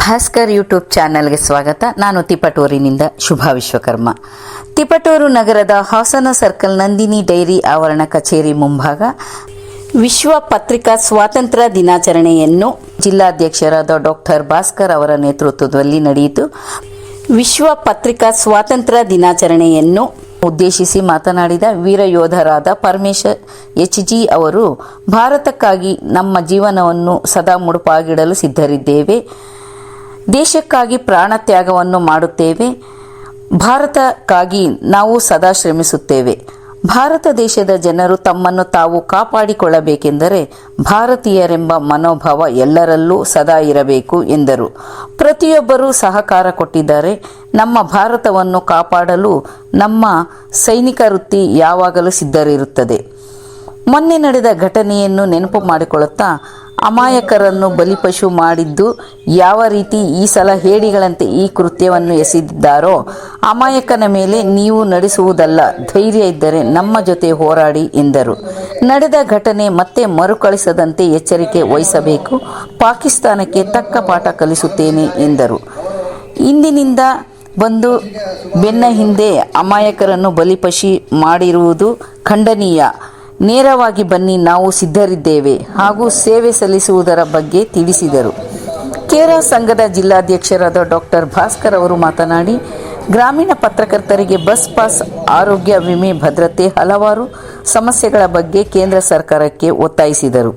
Bhaskar YouTube ಚಾನೆಲ್ಗೆ ಸ್ವಾಗತ. ನಾನು ತಿಪಟೂರಿನಿಂದ ಶುಭಾ ವಿಶ್ವಕರ್ಮ. ತಿಪಟೂರು ನಗರದ ಹಾಸನ ಸರ್ಕಲ್ ನಂದಿನಿ ಡೈರಿ ಆವರಣ ಕಚೇರಿ ಮುಂಭಾಗ ವಿಶ್ವ ಪತ್ರಿಕಾ ಸ್ವಾತಂತ್ರ್ಯ ದಿನಾಚರಣೆಯನ್ನು ಜಿಲ್ಲಾಧ್ಯಕ್ಷರಾದ ಡಾಕ್ಟರ್ ಭಾಸ್ಕರ್ ಅವರ ನೇತೃತ್ವದಲ್ಲಿ ನಡೆಯಿತು. ವಿಶ್ವ ಪತ್ರಿಕಾ ಸ್ವಾತಂತ್ರ್ಯ ದಿನಾಚರಣೆಯನ್ನು ಉದ್ದೇಶಿಸಿ ಮಾತನಾಡಿದ ವೀರ ಯೋಧರಾದ ಪರಮೇಶ್ವರ್ ಎಚ್ ಜಿ ಅವರು, ಭಾರತಕ್ಕಾಗಿ ನಮ್ಮ ಜೀವನವನ್ನು ಸದಾ ಮುಡುಪಾಗಿಡಲು ಸಿದ್ಧರಿದ್ದೇವೆ. ದೇಶಕ್ಕಾಗಿ ಪ್ರಾಣ ತ್ಯಾಗವನ್ನು ಮಾಡುತ್ತೇವೆ. ಭಾರತಕ್ಕಾಗಿ ನಾವು ಸದಾ ಶ್ರಮಿಸುತ್ತೇವೆ. ಭಾರತ ದೇಶದ ಜನರು ತಮ್ಮನ್ನು ತಾವು ಕಾಪಾಡಿಕೊಳ್ಳಬೇಕೆಂದರೆ ಭಾರತೀಯರೆಂಬ ಮನೋಭಾವ ಎಲ್ಲರಲ್ಲೂ ಸದಾ ಇರಬೇಕು ಎಂದರು. ಪ್ರತಿಯೊಬ್ಬರೂ ಸಹಕಾರ ಕೊಟ್ಟಿದ್ದಾರೆ. ನಮ್ಮ ಭಾರತವನ್ನು ಕಾಪಾಡಲು ನಮ್ಮ ಸೈನಿಕ ವೃತ್ತಿ ಯಾವಾಗಲೂ ಸಿದ್ಧರಿರುತ್ತದೆ. ಮೊನ್ನೆ ನಡೆದ ಘಟನೆಯನ್ನು ನೆನಪು ಮಾಡಿಕೊಳ್ಳುತ್ತಾ ಅಮಾಯಕರನ್ನು ಬಲಿಪಶು ಮಾಡಿದ್ದು ಯಾವ ರೀತಿ ಈ ಸಲ ಹೇಡಿಗಳಂತೆ ಈ ಕೃತ್ಯವನ್ನು ಎಸೆದಿದ್ದಾರೋ, ಅಮಾಯಕನ ಮೇಲೆ ನೀವು ನಡೆಸುವುದಲ್ಲ, ಧೈರ್ಯ ಇದ್ದರೆ ನಮ್ಮ ಜೊತೆ ಹೋರಾಡಿ ಎಂದರು. ನಡೆದ ಘಟನೆ ಮತ್ತೆ ಮರುಕಳಿಸದಂತೆ ಎಚ್ಚರಿಕೆ ವಹಿಸಬೇಕು, ಪಾಕಿಸ್ತಾನಕ್ಕೆ ತಕ್ಕ ಪಾಠ ಕಲಿಸುತ್ತೇನೆ ಎಂದರು. ಇಂದಿನಿಂದ ಬಂದು ಬೆನ್ನ ಹಿಂದೆ ಅಮಾಯಕರನ್ನು ಬಲಿಪಶಿ ಮಾಡಿರುವುದು ಖಂಡನೀಯ. ನೇರವಾಗಿ ಬನ್ನಿ, ನಾವು ಸಿದ್ಧರಿದ್ದೇವೆ. ಹಾಗೂ ಸೇವೆ ಸಲ್ಲಿಸುವುದರ ಬಗ್ಗೆ ತಿಳಿಸಿದರು. ಕೇರ ಸಂಘದ ಜಿಲ್ಲಾಧ್ಯಕ್ಷರಾದ ಡಾಕ್ಟರ್ ಭಾಸ್ಕರ್ ಅವರು ಮಾತನಾಡಿ, ಗ್ರಾಮೀಣ ಪತ್ರಕರ್ತರಿಗೆ ಬಸ್ ಪಾಸ್, ಆರೋಗ್ಯ ವಿಮೆ ಭದ್ರತೆ ಹಲವಾರು ಸಮಸ್ಯೆಗಳ ಬಗ್ಗೆ ಕೇಂದ್ರ ಸರ್ಕಾರಕ್ಕೆ ಒತ್ತಾಯಿಸಿದರು.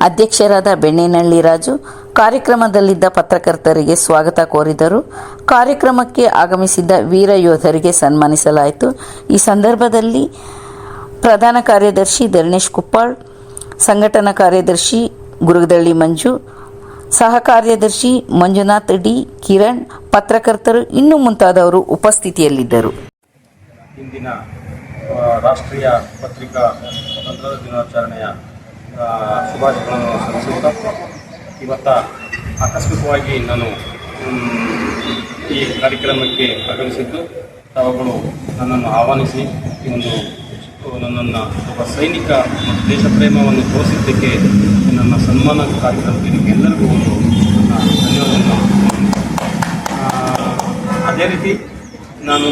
ಅಧ್ಯಕ್ಷರಾದ ಬೆಣ್ಣೆನಳ್ಳಿ ರಾಜು ಕಾರ್ಯಕ್ರಮದಲ್ಲಿದ್ದ ಪತ್ರಕರ್ತರಿಗೆ ಸ್ವಾಗತ ಕೋರಿದರು. ಕಾರ್ಯಕ್ರಮಕ್ಕೆ ಆಗಮಿಸಿದ್ದ ವೀರ ಯೋಧರಿಗೆ ಸನ್ಮಾನಿಸಲಾಯಿತು. ಈ ಸಂದರ್ಭದಲ್ಲಿ ಪ್ರಧಾನ ಕಾರ್ಯದರ್ಶಿ ಧರಣೇಶ್ ಕುಪ್ಪಾಳ್, ಸಂಘಟನಾ ಕಾರ್ಯದರ್ಶಿ ಗುರುಗದಳ್ಳಿ ಮಂಜು, ಸಹ ಕಾರ್ಯದರ್ಶಿ ಮಂಜುನಾಥ್ ಡಿ ಕಿರಣ್, ಪತ್ರಕರ್ತರು ಇನ್ನೂ ಮುಂತಾದವರು ಉಪಸ್ಥಿತಿಯಲ್ಲಿದ್ದರು. ಇಂದಿನ ರಾಷ್ಟ್ರೀಯ ಪತ್ರಿಕಾ ಸ್ವತಂತ್ರ ದಿನಾಚರಣೆಯ ಶುಭಾಶಯಗಳನ್ನು ಸಲ್ಲಿಸುತ್ತಾ ಇವತ್ತ ಆಕಸ್ಮಿಕವಾಗಿ ನಾನು ಈ ಕಾರ್ಯಕ್ರಮಕ್ಕೆ ಆಗಮಿಸಿದ್ದು, ತಾವುಗಳು ನನ್ನನ್ನು ಆಹ್ವಾನಿಸಿ, ಈ ಒಂದು ನನ್ನನ್ನು ಒಬ್ಬ ಸೈನಿಕ ಮತ್ತು ದೇಶ ಪ್ರೇಮವನ್ನು ತೋರಿಸಿದ್ದಕ್ಕೆ ನನ್ನ ಸನ್ಮಾನ ಕಾರ್ಯಕ್ರಮಕ್ಕೆ ನಿಮಗೆಲ್ಲರಿಗೂ ಒಂದು ನನ್ನ ಧನ್ಯವಾದವನ್ನು ಅದೇ ರೀತಿ ನಾನು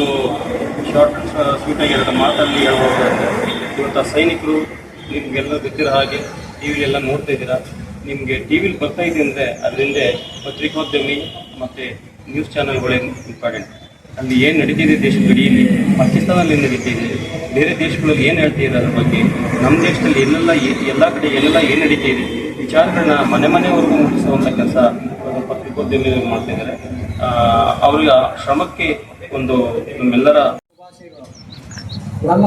ಶಾರ್ಟ್ ಸ್ವೀಟಾಗಿ ಎರಡು ಮಾತಲ್ಲಿ ಹೇಳ್ಬೋದು ಇವತ್ತು ಸೈನಿಕರು ನಿಮಗೆಲ್ಲ ಗೊತ್ತಿರೋ ಹಾಗೆ ಟಿ ವಿಲೆಲ್ಲ ನೋಡ್ತಾ ಇದ್ದೀರಾ. ನಿಮಗೆ ಟಿ ವಿಲಿ ಬರ್ತಾ ಇದೆ ಅಂದರೆ ಅದರಿಂದ ಪತ್ರಿಕೋದ್ಯಮಿ ಮತ್ತು ನ್ಯೂಸ್ ಚಾನಲ್ಗಳೇ ಇಂಪಾರ್ಟೆಂಟ್ ಅಲ್ಲಿ ಏನು ನಡೀತಿದೆ ದೇಶದ ಗಡಿಯಲ್ಲಿ? ಪಾಕಿಸ್ತಾನದಲ್ಲಿ ನಡೀತಿದೆ? ಬೇರೆ ದೇಶಗಳಲ್ಲಿ ಏನು ಹೇಳ್ತಿದೆ ಅದ್ರ ಬಗ್ಗೆ? ನಮ್ಮ ದೇಶದಲ್ಲಿ ಎಲ್ಲೆಲ್ಲ ಎಲ್ಲ ಕಡೆ ಎಲ್ಲೆಲ್ಲ ಏನು ಇದೆ? ವಿಚಾರಗಳನ್ನ ಮನೆ ಮನೆವರೆಗೂ ಮುಟ್ಟಿಸುವಂಥ ಕೆಲಸ ಪತ್ರಿಕೋದ್ಯಮಿಗಳು ಮಾಡ್ತಾ ಇದ್ದಾರೆ ಆ, ಅವರಿಗೆ ಶ್ರಮಕ್ಕೆ ಒಂದು ನಮ್ಮೆಲ್ಲರ ನಮ್ಮ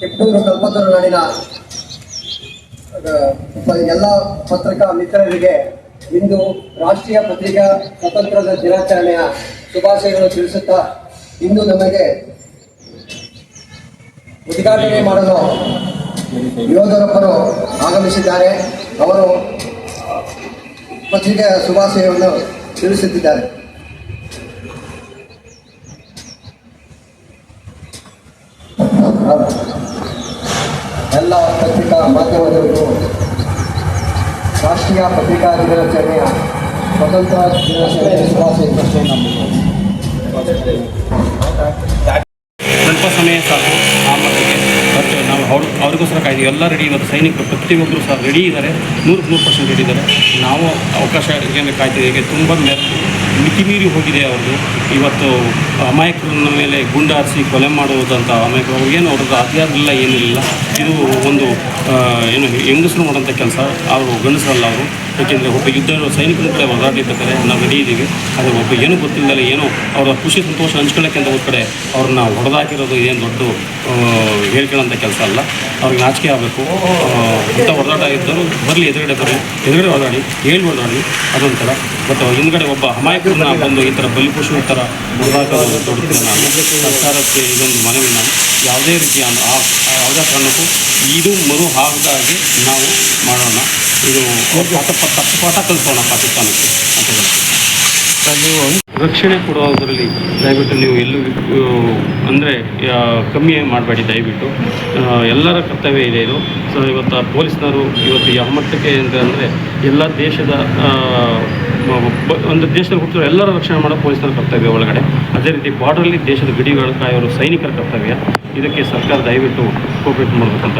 ಟಿಪ್ಪೂರು ತೊಂಬತ್ತರ ನಾಡಿನ ಎಲ್ಲ ಪತ್ರಿಕಾ ಮಿತ್ರರಿಗೆ ಇಂದು ರಾಷ್ಟ್ರೀಯ ಪತ್ರಿಕಾ ಸ್ವತಂತ್ರದ ದಿನಾಚರಣೆಯ ಶುಭಾಶಯಗಳು ತಿಳಿಸುತ್ತಾ ಇಂದು ನಮಗೆ ಉದ್ಘಾಟನೆ ಮಾಡಲು ಯೋಧರೊಬ್ಬರು ಆಗಮಿಸಿದ್ದಾರೆ. ಅವರು, ಪತ್ರಿಕೆಯ ಶುಭಾಶಯವನ್ನು ತಿಳಿಸುತ್ತಿದ್ದಾರೆ. ಎಲ್ಲ ಪತ್ರಿಕಾ ಮಾಧ್ಯಮದವರು, ರಾಷ್ಟ್ರೀಯ ಪತ್ರಿಕಾ ದಿನಾಚರಣೆಯ ಸ್ವತಂತ್ರ ದಿನಾಚರಣೆಯ ಶುಭಾಶಯ ಸ್ವಲ್ಪ ಸಮಯ ಸಾಕು, ಆ ಮಟ್ಟಿಗೆ. ಬಟ್ ನಾವು ಅವ್ರ, ಅವ್ರಿಗೋಸ್ಕರ ಕಾಯ್ತೀವಿ ಎಲ್ಲ ರೆಡಿ ಇವತ್ತು ಸೈನಿಕರು ಪ್ರತಿಯೊಬ್ಬರು ಸಹ ರೆಡಿ ಇದ್ದಾರೆ. ನೂರಕ್ಕೆ ನೂರು ಪರ್ಸೆಂಟ್ ರೆಡಿ ಇದ್ದಾರೆ. ನಾವು ಅವಕಾಶ, ಏನು ಕಾಯ್ತೀವಿ ಈಗ ತುಂಬ ಮೆ- ಮಿತಿ ಮೀರಿ ಹೋಗಿದೆ ಅವ್ರದ್ದು. ಇವತ್ತು ಅಮಾಯಕರನ್ನ ಮೇಲೆ ಗುಂಡಾರಿಸಿ ಕೊಲೆ ಮಾಡುವುದಂತ ಅಮಾಯಕರು ಅವ್ರಿಗೇನು ಅವ್ರದ್ದು ಅತಿಯಾದಿಲ್ಲ ಏನಿಲ್ಲ ಇದು ಒಂದು ಏನು ಹೆಂಗಸರು ಮಾಡೋಂಥ ಕೆಲಸ. ಅವರು ಗಂಡಸರಲ್ಲ ಅವರು. ಏಕೆಂದರೆ ಒಬ್ಬ ಯುದ್ಧ ಸೈನಿಕರ ಕಡೆ ಹೋರಾಡಿರ್ಬೇಕಾದ್ರೆ ನಾವು ರೆಡಿ ಆದರೆ ಒಬ್ಬ ಏನೂ ಗೊತ್ತಿಲ್ಲದೆ ಏನೋ ಅವರ ಖುಷಿ, ಸಂತೋಷ ಹಂಚ್ಕೊಳ್ಳೋಕ್ಕೆ ಅಂತ ಒಂದು ಕಡೆ ಅವ್ರನ್ನ ಹೊಡೆದಾಕಿರೋದು ಏನು ದೊಡ್ಡ ಹೇಳ್ಕೊಳ್ಳೋಂಥ ಕೆಲಸ ಅಲ್ಲ. ಅವ್ರಿಗೆ ನಾಚಿಕೆ ಆಗಬೇಕು. ಇಂಥ ಹೊಡೆದಾಟ ಇದ್ದರೂ ಬರಲಿ, ಎದುರುಗಡೆ ಬರಲಿ, ಎದುರುಗಡೆ ಹೊರದಾಡಿ ಹೇಳಿ ಹೊರಡಾಡಿ ಅದೊಂಥರ ಬಟ್ ಹಿಂದ್ಗಡೆ ಒಬ್ಬ ಅಮಾಯಕರನ್ನ ಬಂದು ಈ ಥರ ಬಲಿಪಶು ಥರ ನಾನು ಸರ್ಕಾರಕ್ಕೆ ಇದೊಂದು ಮನವಿ ನಾನು ಯಾವುದೇ ರೀತಿಯ ಯಾವುದೇ ಕಾರಣಕ್ಕೂ ಇದು ಮರು ಆಗದಾಗೆ ನಾವು ಮಾಡೋಣ. ಇದು ಪಾಠ ತಪ್ಪು ಪಾಠ ಕಲಿಸೋಣ ಪಾಕಿಸ್ತಾನಕ್ಕೆ ಅಂತ ನೀವು ರಕ್ಷಣೆ ಕೊಡುವುದರಲ್ಲಿ ದಯವಿಟ್ಟು ನೀವು ಎಲ್ಲೂ ಅಂದರೆ ಕಮ್ಮಿ ಮಾಡಬೇಡಿ, ದಯವಿಟ್ಟು. ಎಲ್ಲರ ಕರ್ತವ್ಯ ಇದೆ ಇದು. ಸೊ ಇವತ್ತು ಪೊಲೀಸ್ನವರು ಇವತ್ತು ಯಾವ ಮಟ್ಟಕ್ಕೆ ಅಂತ ಅಂದರೆ ಎಲ್ಲ ದೇಶದ ಒಂದು ದೇಶದಲ್ಲಿ ಹುಟ್ಟಿರೋ ಎಲ್ಲರ ರಕ್ಷಣೆ ಮಾಡೋ ಪೊಲೀಸರ ಕರ್ತವ್ಯ ಒಳಗಡೆ. ಅದೇ ರೀತಿ ಬಾರ್ಡ್ರಲ್ಲಿ ದೇಶದ ಗಡಿಗಳ ಕಾಯೋರು ಸೈನಿಕರ ಕರ್ತವ್ಯ. ಇದಕ್ಕೆ ಸರ್ಕಾರ ದಯವಿಟ್ಟು ಕೋಪರೇಟ್ ಮಾಡಬೇಕಂತ